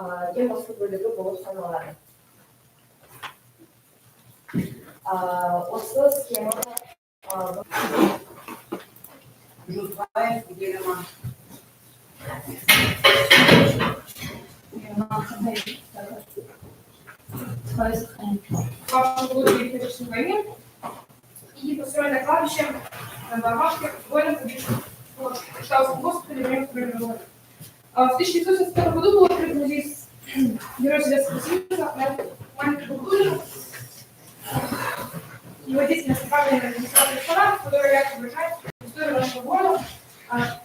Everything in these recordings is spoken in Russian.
А, Є наступної групи Оксана Олена. А, Ось схема. а, Жутбаєв, Єрема. Вашу Володимир Федорович войны и построено кладбище на Барбашке воинов погибших в Штаусском госпитале время Второй мировой. А В 1972 году был открыт музей Героя Советского Союза на маленькую Бабулину. Его деятельность направлена на администрацию ресторана, который якобы выражает историю нашего города, а,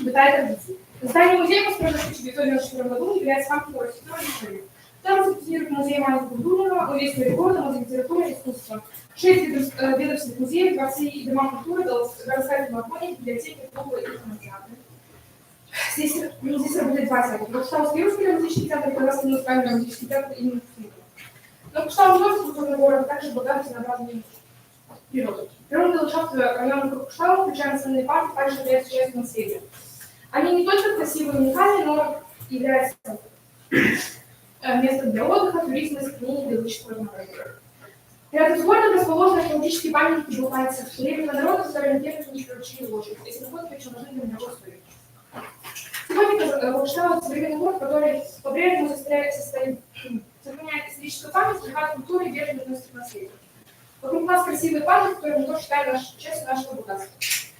быта и традиций. Здание музея, построено в 1994 году, является памятником архитектуры и истории. Там функционирует музей Маленького Бабулина, музей истории города, музей литературы и искусства. Шесть э, ведомственных музеев, дворцы и дома культуры, городская филармония, библиотеки, клубы и кинотеатры. Здесь, ну, здесь работает два театра. Бакштаунский русский драматический театр и Казахский музыкальный драматический театр имени Кузнецова. Но вновь культурный город, также богатый разнообразной природой. Природные ландшафты района Бакштауна, включая национальные парки, также являются частью наследия. Они не только красивые и уникальные, но являются э, местом для отдыха, туризма, сохранения биологического разнообразия. Рядом с городом расположены археологические памятники Буханцев, древнего народа, на первых не приручили лошадь. Эти находки очень важны для мировой истории. Сегодня э, современный город, который по-прежнему состоит, состоит, м, сохраняет историческую память, богатую культуру и бережно относится к наследию. Вокруг нас красивые памятники, которые мы тоже считаем наш, частью нашего богатства.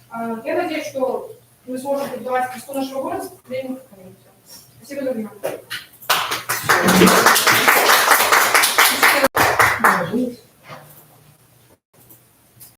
А, Я надеюсь, что мы сможем передавать красоту нашего города с поколения в поколение. Спасибо за внимание.